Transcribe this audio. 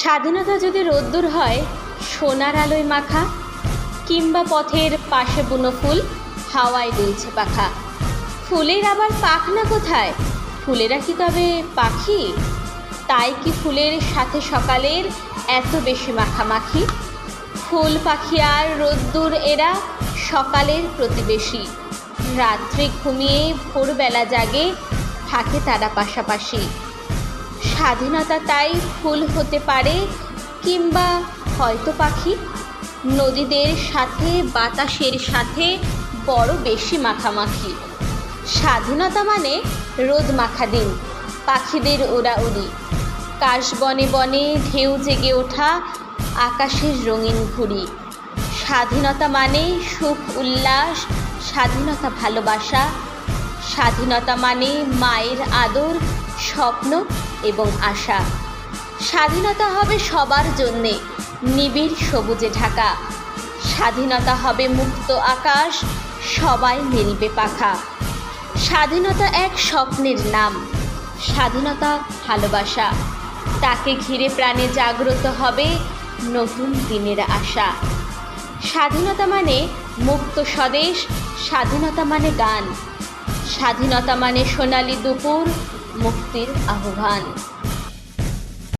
স্বাধীনতা যদি রোদ্দুর হয়, সোনার আলোয় মাখা, কিংবা পথের পাশে বুনো ফুল, হাওয়ায় দুলছে পাখা। ফুলের আবার পাখনা কোথায়? ফুলেরা কি তবে পাখি? তাই কি ফুলের সাথে সকালের এত বেশি মাখামাখি? ফুল, পাখি আর রোদ্দুর এরা সকালের প্রতিবেশী। রাত্রে ঘুমিয়ে ভোরবেলা জাগে, থাকে তারা পাশাপাশি। স্বাধীনতা তাই ফুল হতে পারে, কিংবা হয়তো পাখি নদীদের সাথে, বাতাসের সাথে বড় বেশি মাখামাখি। স্বাধীনতা মানে রোদ মাখা দিন, পাখিদের ওড়াউড়ি কাশ বনে বনে ঢেউ জেগে ওঠা আকাশের রঙিন ঘুড়ি। স্বাধীনতা মানে সুখ, উল্লাস, স্বাধীনতা ভালোবাসা। স্বাধীনতা মানে মায়ের আদর স্বপ্ন এবং আশা। স্বাধীনতা হবে সবার জন্যে, নিবিড় সবুজে ঢাকা। স্বাধীনতা হবে মুক্ত আকাশ, সবাই মেলবে পাখা। স্বাধীনতা এক স্বপ্নের নাম, স্বাধীনতা ভালোবাসা। তাকে ঘিরে প্রাণে জাগ্রত হবে নতুন দিনের আশা। স্বাধীনতা মানে মুক্ত স্বদেশ, স্বাধীনতা মানে গান। স্বাধীনতা মানে সোনালি দুপুর মুক্তির আহ্বান।